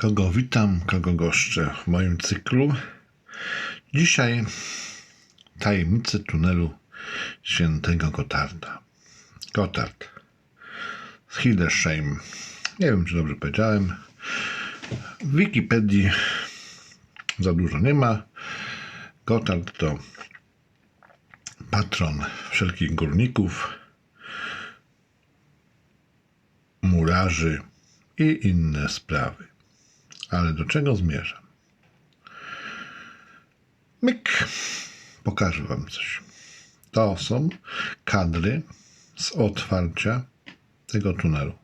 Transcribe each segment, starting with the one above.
Kogo witam, kogo goszczę w moim cyklu. Dzisiaj tajemnice tunelu świętego Gotarda. Gotard. Z Hildesheim. Nie wiem, czy dobrze powiedziałem. W Wikipedii za dużo nie ma. Gotard to patron wszelkich górników, murarzy i inne sprawy. Ale do czego zmierzam? Myk. Pokażę Wam coś. To są kadry z otwarcia tego tunelu.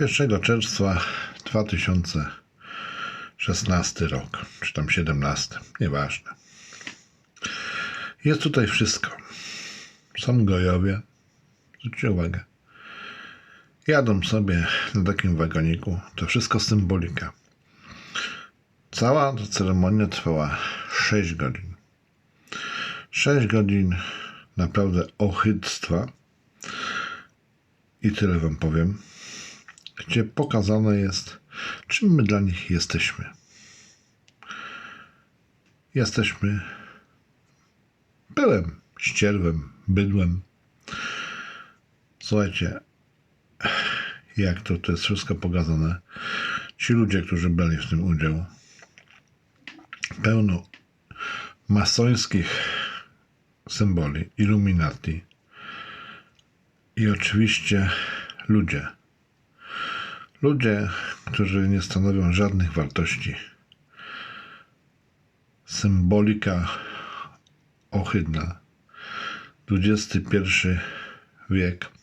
1 czerwca 2016 rok, czy tam 17, nieważne. Jest tutaj wszystko. Są gojowie. Zwróćcie uwagę. Jadą sobie na takim wagoniku. To wszystko symbolika. Cała ta ceremonia trwała 6 godzin. 6 godzin naprawdę ochyctwa. I tyle wam powiem. Gdzie pokazane jest, czym my dla nich jesteśmy. Jesteśmy pyłem, ścierwem, bydłem. Słuchajcie, jak to, to jest wszystko pokazane. Ci ludzie, którzy brali w tym udział, pełno masońskich symboli, Illuminati i oczywiście ludzie. Ludzie, którzy nie stanowią żadnych wartości. Symbolika ohydna. XXI wiek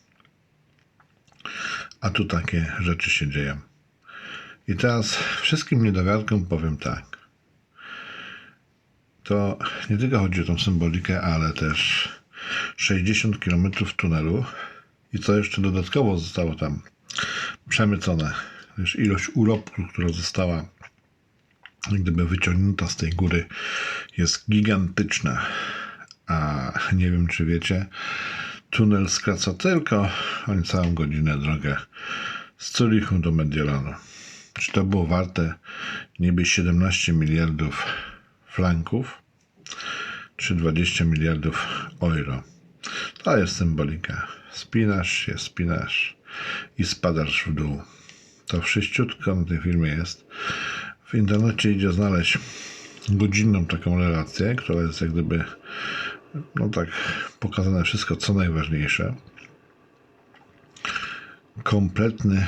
a tu takie rzeczy się dzieją. I teraz wszystkim niedowiarkom powiem tak. To nie tylko chodzi o tą symbolikę, ale też 60 km tunelu i co jeszcze dodatkowo zostało tam przemycone. Wiesz, ilość urobku, która została gdyby wyciągnięta z tej góry jest gigantyczna. A nie wiem, czy wiecie, Tunel skraca tylko o niecałą godzinę drogę z Zurichu do Mediolanu. Czy to było warte niby 17 miliardów franków, czy 20 miliardów euro? To jest symbolika. Spinasz się, spinasz i spadasz w dół. To wszyściutko na tej filmie jest. W internecie idzie znaleźć godzinną taką relację, która jest jak gdyby no tak, pokazane wszystko, co najważniejsze. Kompletny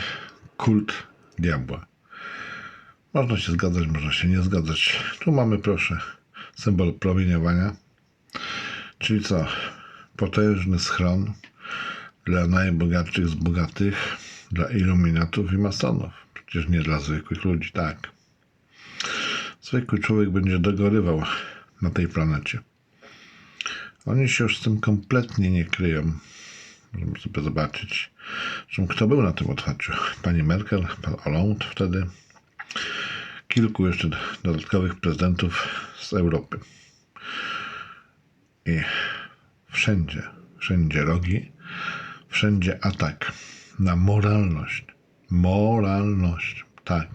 kult diabła. Można się zgadzać, można się nie zgadzać. Tu mamy, proszę, symbol promieniowania. Czyli co? Potężny schron dla najbogatszych z bogatych, dla iluminatów i masonów. Przecież nie dla zwykłych ludzi, tak. Zwykły człowiek będzie dogorywał na tej planecie. Oni się już z tym kompletnie nie kryją. Możemy sobie zobaczyć, kto był na tym otwarciu. Pani Merkel, pan Hollande wtedy, kilku jeszcze dodatkowych prezydentów z Europy. I wszędzie, wszędzie rogi, wszędzie atak na moralność. Moralność, tak.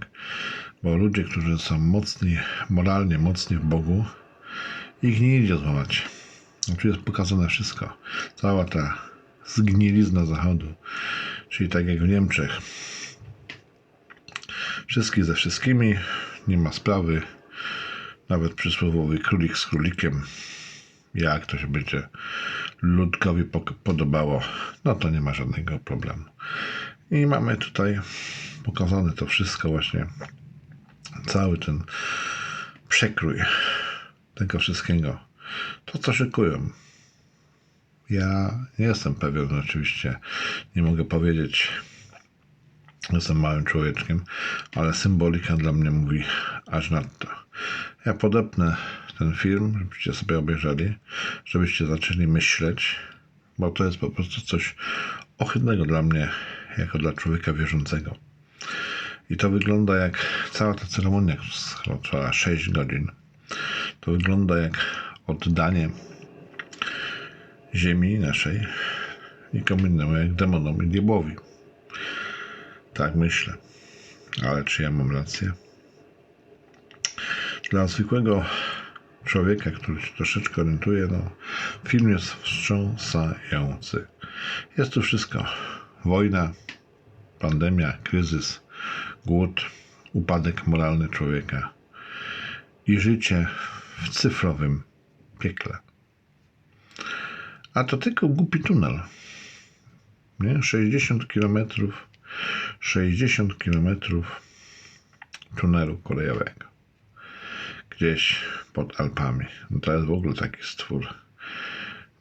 Bo ludzie, którzy są mocni, moralnie mocni w Bogu, ich nie idzie złamać tu jest pokazane wszystko. Cała ta zgnilizna zachodu. Czyli tak jak w Niemczech. Wszystkich ze wszystkimi. Nie ma sprawy. Nawet przysłowiowy królik z królikiem. Jak to się będzie ludkowi podobało, no to nie ma żadnego problemu. I mamy tutaj pokazane to wszystko właśnie. Cały ten przekrój tego wszystkiego to, co szykują. Ja nie jestem pewien, oczywiście nie mogę powiedzieć, jestem małym człowieczkiem, ale symbolika dla mnie mówi aż nadto. Ja podepnę ten film, żebyście sobie obejrzeli, żebyście zaczęli myśleć, bo to jest po prostu coś ohydnego dla mnie, jako dla człowieka wierzącego. I to wygląda jak cała ta ceremonia, która trwała 6 godzin. To wygląda jak oddanie ziemi naszej nikomu innemu jak demonom i diabłowi. Tak myślę. Ale czy ja mam rację? Dla zwykłego człowieka, który się troszeczkę orientuje, no, film jest wstrząsający. Jest tu wszystko. Wojna, pandemia, kryzys, głód, upadek moralny człowieka i życie w cyfrowym piekle. A to tylko głupi tunel. Nie? 60 km 60 km tunelu kolejowego. Gdzieś pod Alpami. No to jest w ogóle taki stwór.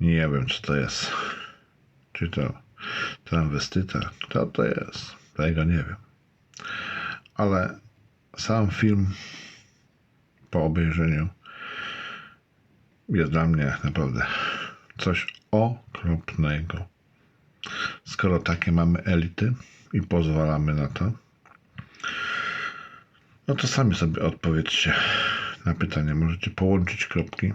Nie wiem, co to jest. Czy to transwestyta? Kto to jest? Tego nie wiem. Ale sam film po obejrzeniu jest dla mnie naprawdę coś okropnego. Skoro takie mamy elity i pozwalamy na to, no to sami sobie odpowiedzcie na pytanie. Możecie połączyć kropki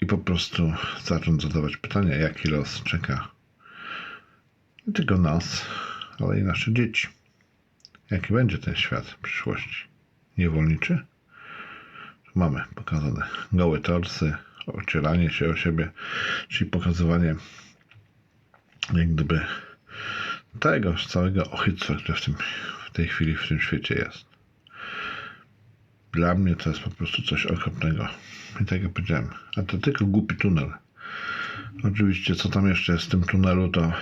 i po prostu zacząć zadawać pytania, jaki los czeka nie tylko nas, ale i nasze dzieci. Jaki będzie ten świat w przyszłości? Niewolniczy? Mamy pokazane gołe torsy, ocieranie się o siebie, czyli pokazywanie jak gdyby tego całego ochytstwa, które w, tym, w tej chwili w tym świecie jest. Dla mnie to jest po prostu coś okropnego. I tak jak powiedziałem, a to tylko głupi tunel. Oczywiście, co tam jeszcze jest w tym tunelu, to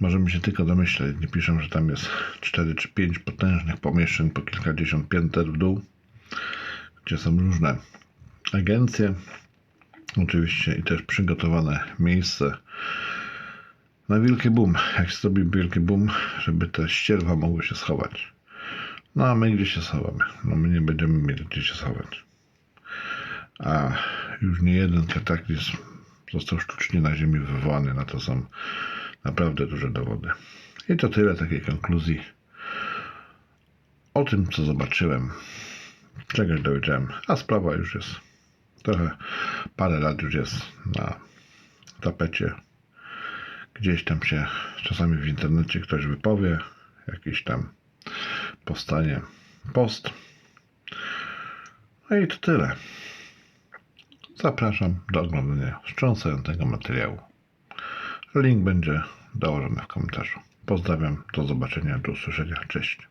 możemy się tylko domyśleć. Nie piszą, że tam jest 4 czy 5 potężnych pomieszczeń po kilkadziesiąt pięter w dół, gdzie są różne agencje, oczywiście i też przygotowane miejsce na wielki boom. Jak zrobi wielki boom, żeby te ścierwa mogły się schować. No a my gdzie się schowamy? No my nie będziemy mieli gdzie się schować. A już nie jeden kataklizm został sztucznie na Ziemi wywołany. Na to są naprawdę duże dowody. I to tyle takiej konkluzji o tym, co zobaczyłem, czegoś dowiedziałem, a sprawa już jest trochę, parę lat już jest na tapecie. Gdzieś tam się czasami w internecie ktoś wypowie, jakiś tam powstanie post. No i to tyle. Zapraszam do oglądania wstrząsającego materiału. Link będzie dołożony w komentarzu. Pozdrawiam, do zobaczenia, do usłyszenia. Cześć.